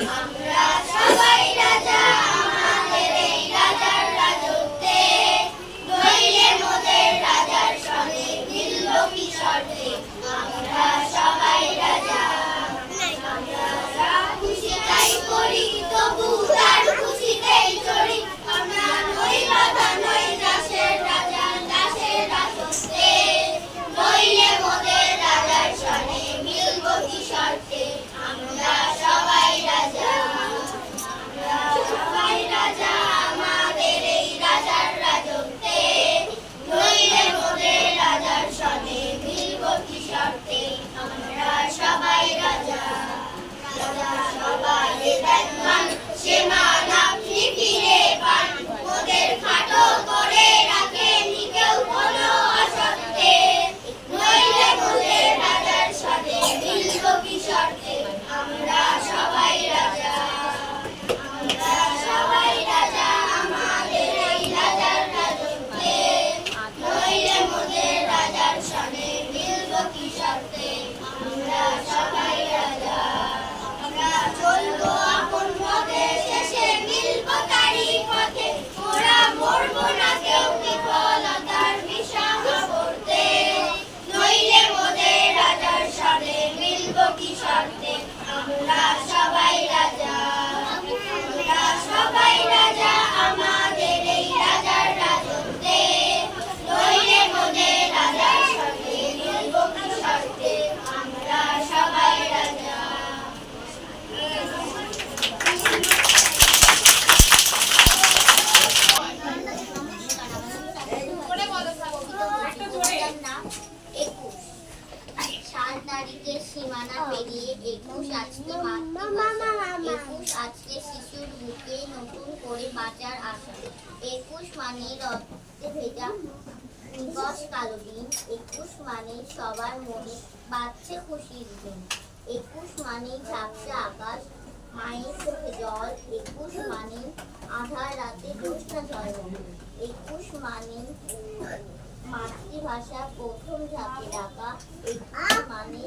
Um, একুশ। মানে একুশ মানে সবার মনে বাঁচছে খুশির দিন। একুশ মানে ঝাপসা আকাশ। মায়ের জল। একুশ মানে আধার রাতে জল। একুশ মানে মাতৃভাষা প্রথম ধাপে ডাকা মানে